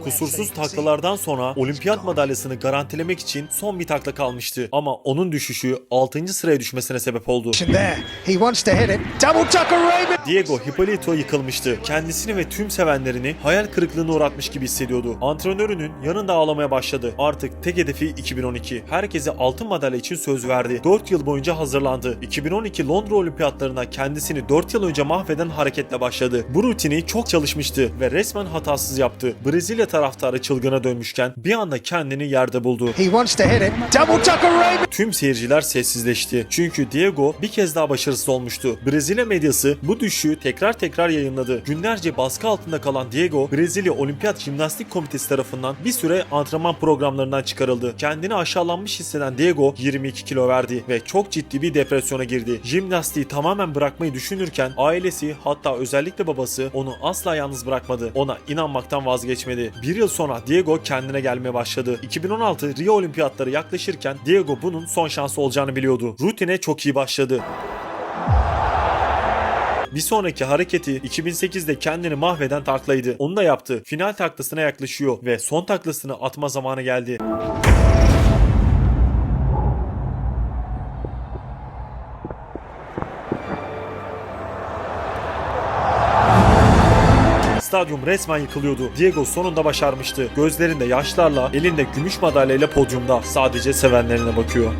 Kusursuz taklalardan sonra olimpiyat madalyasını garantilemek için son bir takla kalmıştı. Ama onun düşüşü 6. sıraya düşmesine sebep oldu. Diego Hippolito yıkılmıştı. Kendisini ve tüm sevenlerini hayal kırıklığına uğratmış gibi hissediyordu. Antrenörünün yanında ağlamaya başladı. Artık tek hedefi 2012. Herkese altın madalya için söz verdi. 4 yıl boyunca hazırlandı. 2012 Londra Olimpiyatlarına kendisini 4 yıl önce mahveden hareketle başladı. Bu rutini çok çalışmıştı ve resmen hatasız yaptı. Brezilya taraftarı çılgına dönmüşken bir anda kendini yerde buldu. Tüm seyirciler sessizleşti. Çünkü Diego bir kez daha başarısız olmuştu. Brezilya medyası bu düşüşü tekrar tekrar yayınladı. Günlerce baskı altında kalan Diego, Brezilya Olimpiyat Jimnastik Komitesi tarafından bir süre antrenman programlarından çıkarıldı. Kendini aşağılanmış hisseden Diego 22 kilo verdi ve çok ciddi bir depresyona girdi. Jimnastiği tamamen bırakmayı düşünürken ailesi hatta özellikle babası onu asla yalnız bırakmadı. Ona inanmaktan vazgeçmedi. Bir yıl sonra Diego kendine gelmeye başladı. 2016 Rio Olimpiyatları yaklaşırken Diego bunun son şansı olacağını biliyordu. Rutine çok iyi başladı. Bir sonraki hareketi 2008'de kendini mahveden taklaydı. Onu da yaptı. Final taklasına yaklaşıyor ve son taklasını atma zamanı geldi. Stadyum resmen yıkılıyordu. Diego sonunda başarmıştı. Gözlerinde yaşlarla, elinde gümüş madalyayla podyumda sadece sevenlerine bakıyor.